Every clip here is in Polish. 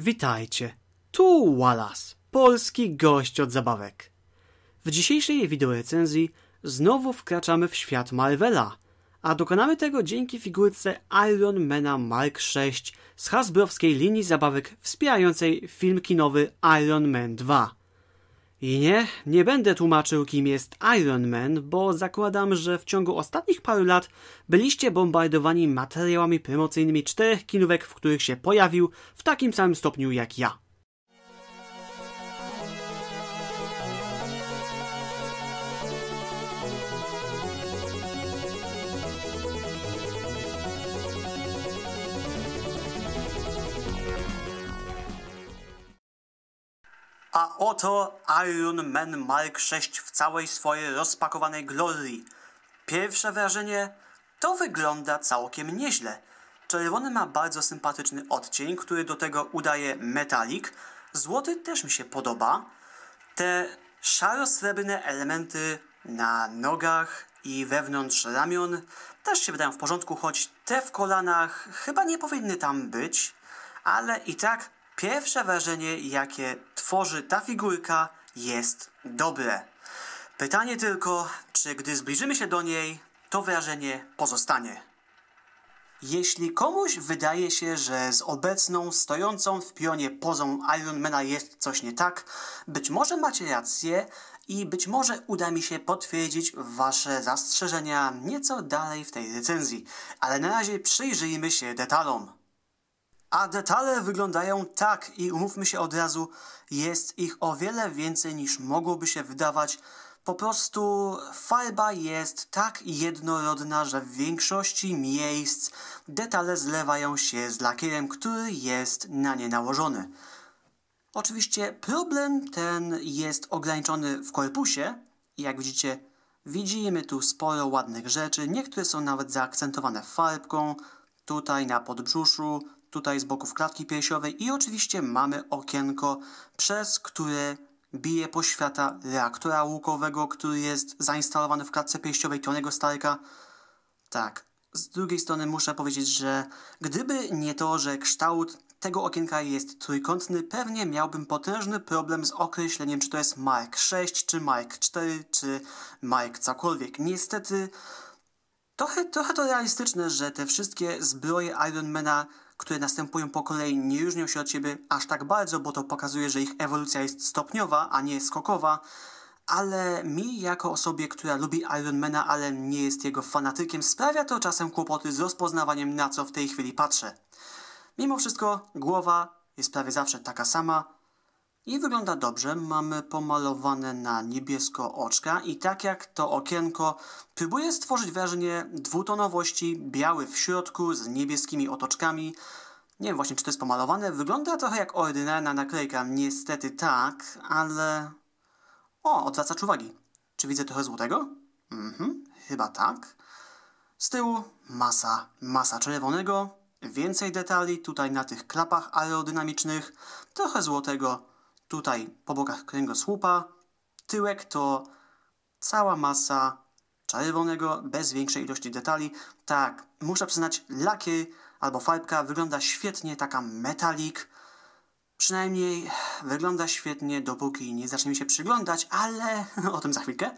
Witajcie, tu Wallace, polski gość od zabawek. W dzisiejszej wideorecenzji znowu wkraczamy w świat Marvela, a dokonamy tego dzięki figurce Iron Mana Mark VI z hasbrowskiej linii zabawek wspierającej film kinowy Iron Man 2. I nie, nie będę tłumaczył kim jest Iron Man, bo zakładam, że w ciągu ostatnich paru lat byliście bombardowani materiałami promocyjnymi czterech kinówek, w których się pojawił w takim samym stopniu jak ja. A oto Iron Man Mark VI w całej swojej rozpakowanej glorii. Pierwsze wrażenie to wygląda całkiem nieźle. Czerwony ma bardzo sympatyczny odcień, który do tego udaje metalik. Złoty też mi się podoba. Te szaro-srebrne elementy na nogach i wewnątrz ramion też się wydają w porządku, choć te w kolanach chyba nie powinny tam być, ale i tak Pierwsze wrażenie, jakie tworzy ta figurka, jest dobre. Pytanie tylko, czy gdy zbliżymy się do niej, to wrażenie pozostanie. Jeśli komuś wydaje się, że z obecną, stojącą w pionie pozą Ironmana jest coś nie tak, być może macie rację i być może uda mi się potwierdzić wasze zastrzeżenia nieco dalej w tej recenzji. Ale na razie przyjrzyjmy się detalom. A detale wyglądają tak i umówmy się od razu, jest ich o wiele więcej niż mogłoby się wydawać. Po prostu farba jest tak jednorodna, że w większości miejsc detale zlewają się z lakierem, który jest na nie nałożony. Oczywiście problem ten jest ograniczony w korpusie. Jak widzicie, widzimy tu sporo ładnych rzeczy. Niektóre są nawet zaakcentowane farbką. Tutaj na podbrzuszu, tutaj z boków klatki piersiowej i oczywiście mamy okienko, przez które bije poświata reaktora łukowego, który jest zainstalowany w klatce piersiowej Tonego Starka. Tak, z drugiej strony muszę powiedzieć, że gdyby nie to, że kształt tego okienka jest trójkątny, pewnie miałbym potężny problem z określeniem, czy to jest Mark 6, czy Mark 4, czy Mark cokolwiek. Niestety, trochę, trochę to realistyczne, że te wszystkie zbroje Ironmana które następują po kolei, nie różnią się od siebie aż tak bardzo, bo to pokazuje, że ich ewolucja jest stopniowa, a nie skokowa. Ale mi, jako osobie, która lubi Ironmana, ale nie jest jego fanatykiem, sprawia to czasem kłopoty z rozpoznawaniem, na co w tej chwili patrzę. Mimo wszystko, głowa jest prawie zawsze taka sama, i wygląda dobrze. Mamy pomalowane na niebiesko oczka i tak jak to okienko próbuje stworzyć wrażenie dwutonowości, biały w środku z niebieskimi otoczkami. Nie wiem właśnie, czy to jest pomalowane. Wygląda trochę jak ordynarna naklejka. Niestety tak, ale... O, odwracacz uwagi. Czy widzę trochę złotego? Mhm, chyba tak. Z tyłu masa, masa czerwonego. Więcej detali tutaj na tych klapach aerodynamicznych. Trochę złotego Tutaj po bokach kręgosłupa. Tyłek to cała masa czerwonego, bez większej ilości detali. Tak, muszę przyznać, lakier albo farbka wygląda świetnie, taka metalik. Przynajmniej wygląda świetnie, dopóki nie zaczniemy się przyglądać, ale o tym za chwilkę.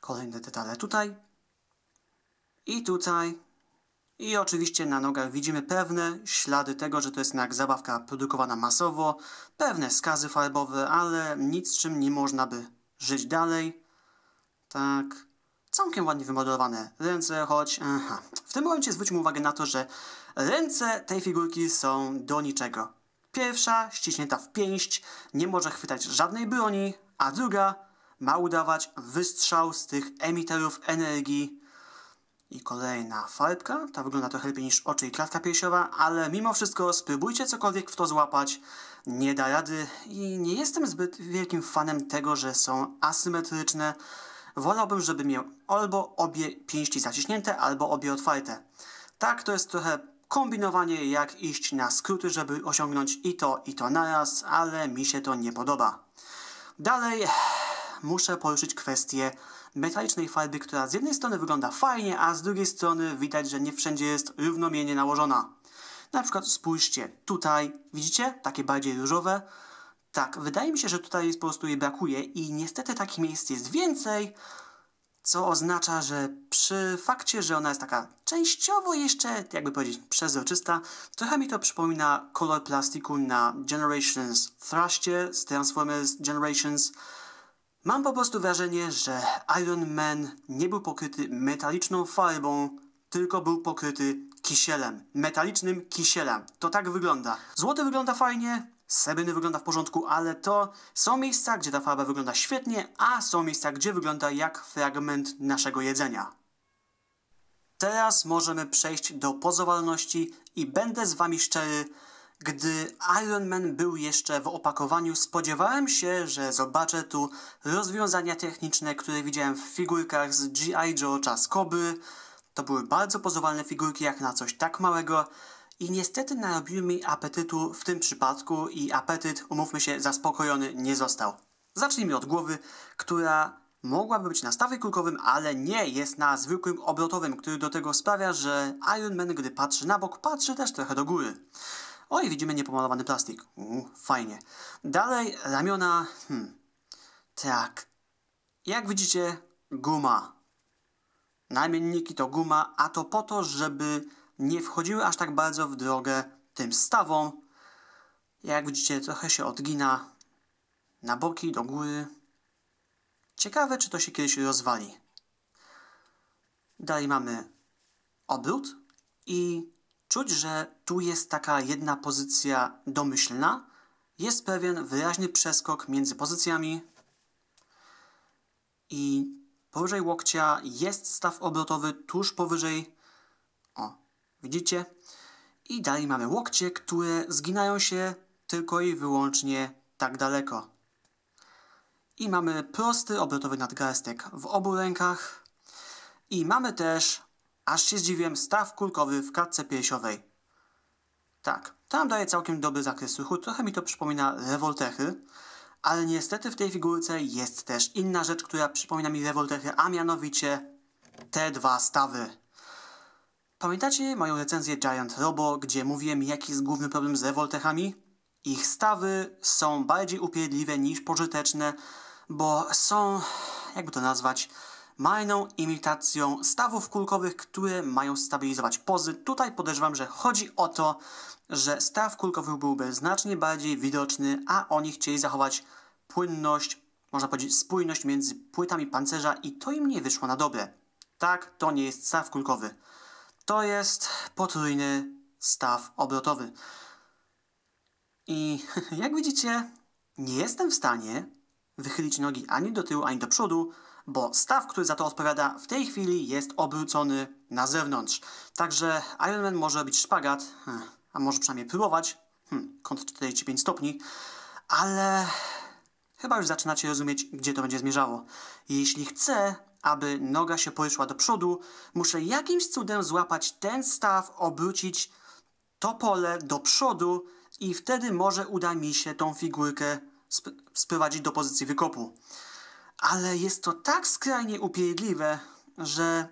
Kolejne detale tutaj. I tutaj i oczywiście na nogach widzimy pewne ślady tego, że to jest jednak zabawka produkowana masowo, pewne skazy farbowe, ale nic z czym nie można by żyć dalej. Tak, całkiem ładnie wymodelowane ręce, choć aha. w tym momencie zwróćmy uwagę na to, że ręce tej figurki są do niczego. Pierwsza, ściśnięta w pięść, nie może chwytać żadnej broni, a druga ma udawać wystrzał z tych emiterów energii i kolejna farbka. Ta wygląda trochę lepiej niż oczy i klatka piersiowa, ale mimo wszystko spróbujcie cokolwiek w to złapać. Nie da rady i nie jestem zbyt wielkim fanem tego, że są asymetryczne. Wolałbym, żeby miał albo obie pięści zaciśnięte, albo obie otwarte. Tak, to jest trochę kombinowanie, jak iść na skróty, żeby osiągnąć i to, i to naraz, ale mi się to nie podoba. Dalej muszę poruszyć kwestię metalicznej farby, która z jednej strony wygląda fajnie, a z drugiej strony widać, że nie wszędzie jest równomiernie nałożona. Na przykład spójrzcie, tutaj widzicie takie bardziej różowe. Tak, wydaje mi się, że tutaj po prostu jej brakuje i niestety takich miejsc jest więcej, co oznacza, że przy fakcie, że ona jest taka częściowo jeszcze, jakby powiedzieć, przezroczysta, trochę mi to przypomina kolor plastiku na Generations Thrashcie z Transformers Generations. Mam po prostu wrażenie, że Iron Man nie był pokryty metaliczną farbą, tylko był pokryty kisielem. Metalicznym kisielem. To tak wygląda. Złoty wygląda fajnie, srebrny wygląda w porządku, ale to są miejsca, gdzie ta farba wygląda świetnie, a są miejsca, gdzie wygląda jak fragment naszego jedzenia. Teraz możemy przejść do pozowalności i będę z wami szczery, gdy Iron Man był jeszcze w opakowaniu, spodziewałem się, że zobaczę tu rozwiązania techniczne, które widziałem w figurkach z G.I. Joe czas Koby. To były bardzo pozowalne figurki jak na coś tak małego i niestety narobiły mi apetytu w tym przypadku i apetyt, umówmy się, zaspokojony nie został. Zacznijmy od głowy, która mogłaby być na stawie kulkowym, ale nie jest na zwykłym obrotowym, który do tego sprawia, że Iron Man, gdy patrzy na bok, patrzy też trochę do góry. Oj, widzimy niepomalowany plastik. Fajnie. Dalej ramiona. Hmm. Tak. Jak widzicie, guma. Namienniki to guma, a to po to, żeby nie wchodziły aż tak bardzo w drogę tym stawom. Jak widzicie, trochę się odgina na boki, do góry. Ciekawe, czy to się kiedyś rozwali. Dalej mamy obrót i czuć, że tu jest taka jedna pozycja domyślna. Jest pewien wyraźny przeskok między pozycjami i powyżej łokcia jest staw obrotowy tuż powyżej. O, widzicie? I dalej mamy łokcie, które zginają się tylko i wyłącznie tak daleko. I mamy prosty obrotowy nadgarstek w obu rękach. I mamy też, aż się zdziwiłem, staw kulkowy w klatce piersiowej. Tak, tam daje całkiem dobry zakres ruchu, trochę mi to przypomina rewoltechy, ale niestety w tej figurce jest też inna rzecz, która przypomina mi rewoltechy, a mianowicie te dwa stawy. Pamiętacie moją recenzję Giant Robo, gdzie mówiłem jaki jest główny problem z rewoltechami? Ich stawy są bardziej upierdliwe niż pożyteczne, bo są, jakby to nazwać, majną imitacją stawów kulkowych, które mają stabilizować pozy. Tutaj podejrzewam, że chodzi o to, że staw kulkowy byłby znacznie bardziej widoczny, a oni chcieli zachować płynność, można powiedzieć spójność między płytami pancerza i to im nie wyszło na dobre. Tak, to nie jest staw kulkowy. To jest potrójny staw obrotowy. I jak widzicie, nie jestem w stanie wychylić nogi ani do tyłu, ani do przodu, bo staw, który za to odpowiada, w tej chwili jest obrócony na zewnątrz. Także Iron Man może robić szpagat, hmm, a może przynajmniej próbować, hmm, kąt 45 stopni, ale chyba już zaczynacie rozumieć, gdzie to będzie zmierzało. Jeśli chcę, aby noga się poruszyła do przodu, muszę jakimś cudem złapać ten staw, obrócić to pole do przodu i wtedy może uda mi się tą figurkę sp sprowadzić do pozycji wykopu. Ale jest to tak skrajnie upierdliwe, że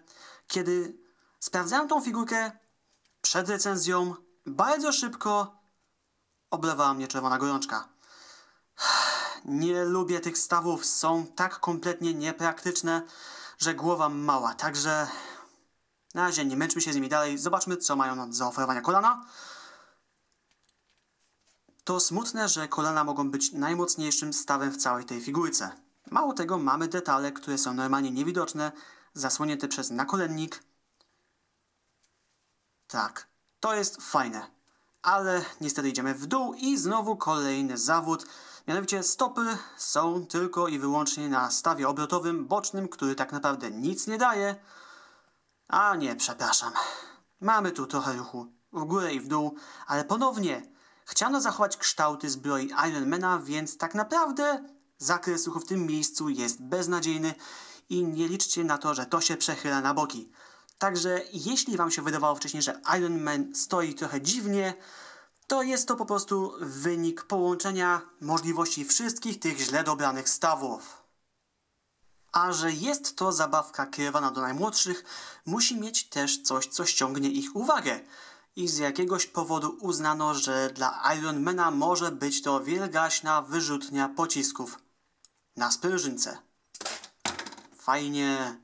kiedy sprawdzałem tą figurkę przed recenzją, bardzo szybko oblewała mnie czerwona gorączka. Nie lubię tych stawów, są tak kompletnie niepraktyczne, że głowa mała, także na razie nie męczmy się z nimi dalej, zobaczmy co mają do zaoferowania kolana. To smutne, że kolana mogą być najmocniejszym stawem w całej tej figurce. Mało tego, mamy detale, które są normalnie niewidoczne, zasłonięte przez nakolennik. Tak, to jest fajne. Ale niestety idziemy w dół i znowu kolejny zawód. Mianowicie stopy są tylko i wyłącznie na stawie obrotowym bocznym, który tak naprawdę nic nie daje. A nie, przepraszam. Mamy tu trochę ruchu w górę i w dół, ale ponownie chciano zachować kształty zbroi Ironmana, więc tak naprawdę zakres ruchu w tym miejscu jest beznadziejny i nie liczcie na to, że to się przechyla na boki. Także jeśli Wam się wydawało wcześniej, że Iron Man stoi trochę dziwnie, to jest to po prostu wynik połączenia możliwości wszystkich tych źle dobranych stawów. A że jest to zabawka kierowana do najmłodszych, musi mieć też coś, co ściągnie ich uwagę. i z jakiegoś powodu uznano, że dla Ironmana może być to wielgaśna wyrzutnia pocisków na sprężynce. Fajnie.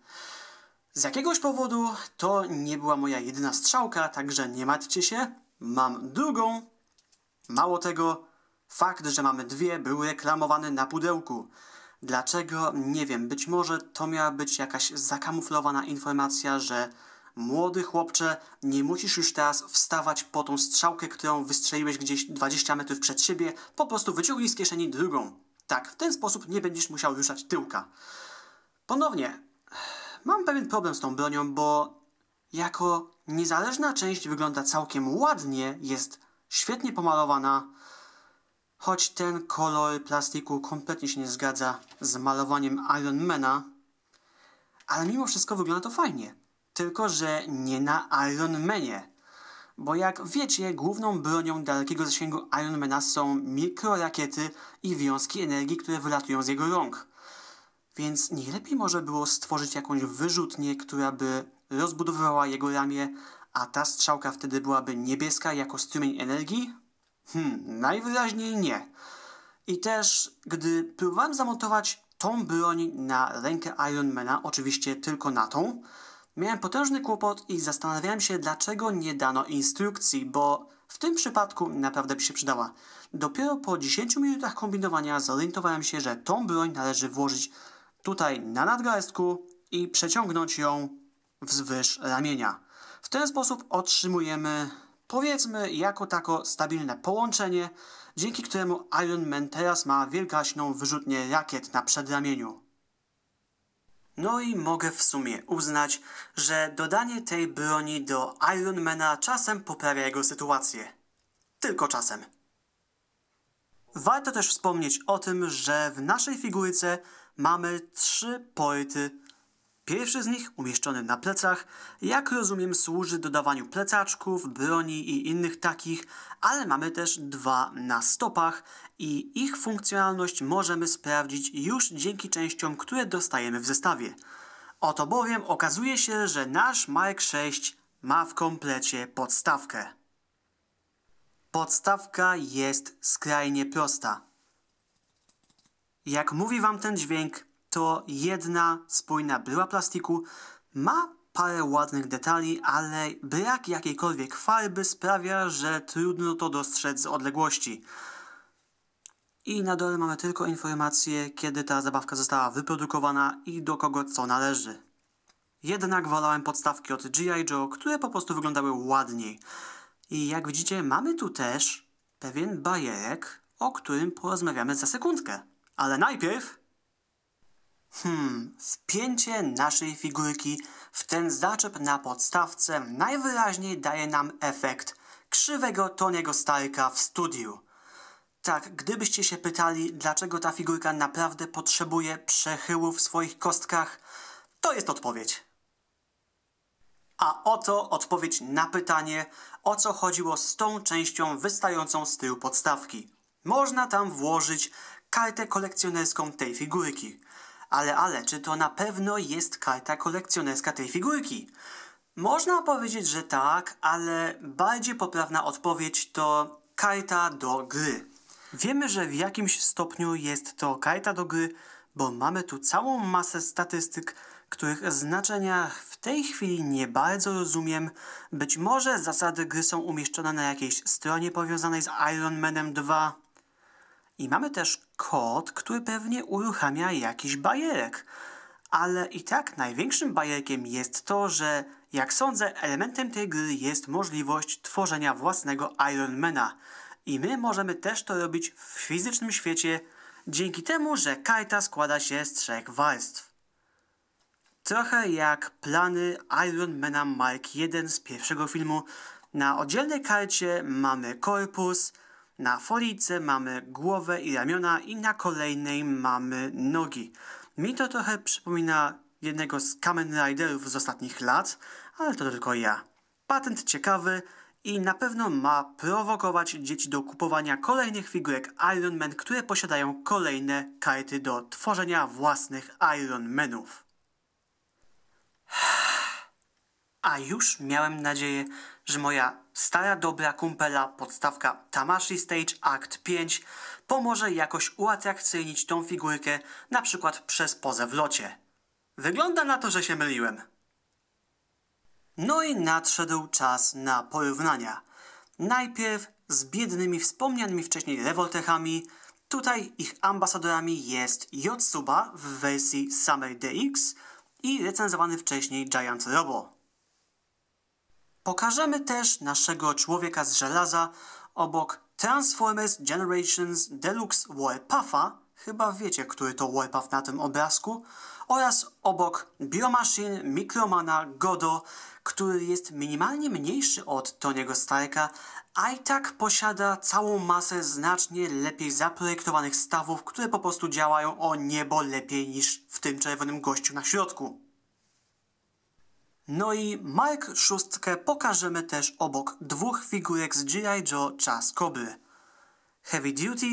Z jakiegoś powodu to nie była moja jedyna strzałka, także nie martwcie się. Mam drugą. Mało tego, fakt, że mamy dwie, był reklamowany na pudełku. Dlaczego? Nie wiem. Być może to miała być jakaś zakamuflowana informacja, że młody chłopcze, nie musisz już teraz wstawać po tą strzałkę, którą wystrzeliłeś gdzieś 20 metrów przed siebie. Po prostu wyciągnij z kieszeni drugą. Tak, w ten sposób nie będziesz musiał ruszać tyłka. Ponownie, mam pewien problem z tą bronią, bo jako niezależna część wygląda całkiem ładnie, jest świetnie pomalowana, choć ten kolor plastiku kompletnie się nie zgadza z malowaniem Ironmana, ale mimo wszystko wygląda to fajnie. Tylko, że nie na Ironmanie. Bo jak wiecie, główną bronią dalekiego zasięgu Ironmana są mikrorakiety i wiązki energii, które wylatują z jego rąk. Więc nie lepiej może było stworzyć jakąś wyrzutnię, która by rozbudowywała jego ramię, a ta strzałka wtedy byłaby niebieska jako strumień energii? Hmm, najwyraźniej nie. I też, gdy próbowałem zamontować tą broń na rękę Ironmana, oczywiście tylko na tą, miałem potężny kłopot i zastanawiałem się, dlaczego nie dano instrukcji, bo w tym przypadku naprawdę by się przydała. Dopiero po 10 minutach kombinowania zorientowałem się, że tą broń należy włożyć tutaj na nadgarstku i przeciągnąć ją wzwyż ramienia. W ten sposób otrzymujemy, powiedzmy, jako tako stabilne połączenie, dzięki któremu Iron Man teraz ma wielgaśną wyrzutnię rakiet na przedramieniu. No i mogę w sumie uznać, że dodanie tej broni do Ironmana czasem poprawia jego sytuację. Tylko czasem. Warto też wspomnieć o tym, że w naszej figurce mamy trzy porty. Pierwszy z nich, umieszczony na plecach, jak rozumiem, służy dodawaniu plecaczków, broni i innych takich, ale mamy też dwa na stopach i ich funkcjonalność możemy sprawdzić już dzięki częściom, które dostajemy w zestawie. Oto bowiem okazuje się, że nasz Mark 6 ma w komplecie podstawkę. Podstawka jest skrajnie prosta. Jak mówi wam ten dźwięk, to jedna spójna bryła plastiku ma parę ładnych detali, ale brak jakiejkolwiek farby sprawia, że trudno to dostrzec z odległości. I na dole mamy tylko informację, kiedy ta zabawka została wyprodukowana i do kogo co należy. Jednak wolałem podstawki od G.I. Joe, które po prostu wyglądały ładniej. I jak widzicie, mamy tu też pewien bajerek, o którym porozmawiamy za sekundkę. Ale najpierw... Hmm, wpięcie naszej figurki w ten zaczep na podstawce najwyraźniej daje nam efekt krzywego Toniego Starka w studiu. Tak, gdybyście się pytali, dlaczego ta figurka naprawdę potrzebuje przechyłu w swoich kostkach, to jest odpowiedź. A oto odpowiedź na pytanie, o co chodziło z tą częścią wystającą z tyłu podstawki. Można tam włożyć kartę kolekcjonerską tej figurki. Ale, ale, czy to na pewno jest karta kolekcjonerska tej figurki? Można powiedzieć, że tak, ale bardziej poprawna odpowiedź to karta do gry. Wiemy, że w jakimś stopniu jest to karta do gry, bo mamy tu całą masę statystyk, których znaczenia w tej chwili nie bardzo rozumiem. Być może zasady gry są umieszczone na jakiejś stronie powiązanej z Iron Manem 2. I mamy też kod, który pewnie uruchamia jakiś bajerek. Ale i tak największym bajerkiem jest to, że jak sądzę, elementem tej gry jest możliwość tworzenia własnego Ironmana. I my możemy też to robić w fizycznym świecie, dzięki temu, że karta składa się z trzech warstw. Trochę jak plany Ironmana Mark 1 z pierwszego filmu. Na oddzielnej karcie mamy korpus, na folice mamy głowę i ramiona i na kolejnej mamy nogi. Mi to trochę przypomina jednego z Kamen Riderów z ostatnich lat, ale to tylko ja. Patent ciekawy i na pewno ma prowokować dzieci do kupowania kolejnych figurek Iron Man, które posiadają kolejne karty do tworzenia własnych Iron Manów. A już miałem nadzieję, że moja stara dobra kumpela podstawka Tamashi Stage Act 5 pomoże jakoś uatrakcyjnić tą figurkę, na przykład przez pozę w locie. Wygląda na to, że się myliłem. No i nadszedł czas na porównania. Najpierw z biednymi wspomnianymi wcześniej rewoltechami. Tutaj ich ambasadorami jest Yotsuba w wersji Summer DX i recenzowany wcześniej Giant Robo. Pokażemy też naszego człowieka z żelaza obok Transformers Generations Deluxe Warpuffa, chyba wiecie, który to Warpuff na tym obrazku, oraz obok Biomachine Micromana Godo, który jest minimalnie mniejszy od Tony'ego Starka, a i tak posiada całą masę znacznie lepiej zaprojektowanych stawów, które po prostu działają o niebo lepiej niż w tym czerwonym gościu na środku. No i Mark szóstkę pokażemy też obok dwóch figurek z G.I. Joe Czas Kobry. Heavy Duty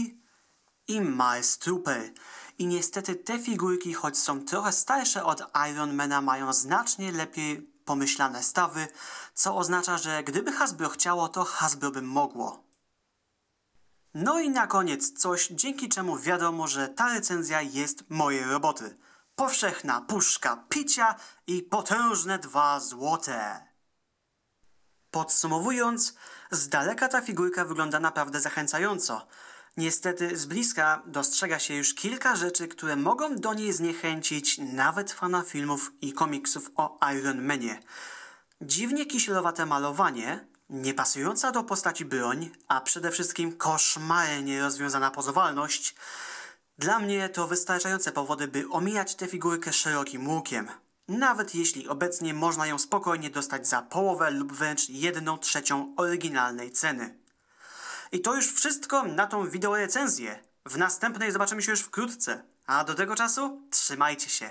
i Mars Trooper. I niestety te figurki, choć są trochę starsze od Ironmana, mają znacznie lepiej pomyślane stawy, co oznacza, że gdyby Hasbro chciało, to Hasbro by mogło. No i na koniec coś, dzięki czemu wiadomo, że ta recenzja jest mojej roboty. Powszechna puszka picia i potężne dwa złote. Podsumowując, z daleka ta figurka wygląda naprawdę zachęcająco. Niestety z bliska dostrzega się już kilka rzeczy, które mogą do niej zniechęcić nawet fana filmów i komiksów o Iron Manie. Dziwnie kisielowate malowanie, niepasująca do postaci broń, a przede wszystkim koszmarnie rozwiązana pozowalność. Dla mnie to wystarczające powody, by omijać tę figurkę szerokim łukiem. Nawet jeśli obecnie można ją spokojnie dostać za połowę lub wręcz jedną trzecią oryginalnej ceny. I to już wszystko na tą wideorecenzję. W następnej zobaczymy się już wkrótce. A do tego czasu trzymajcie się.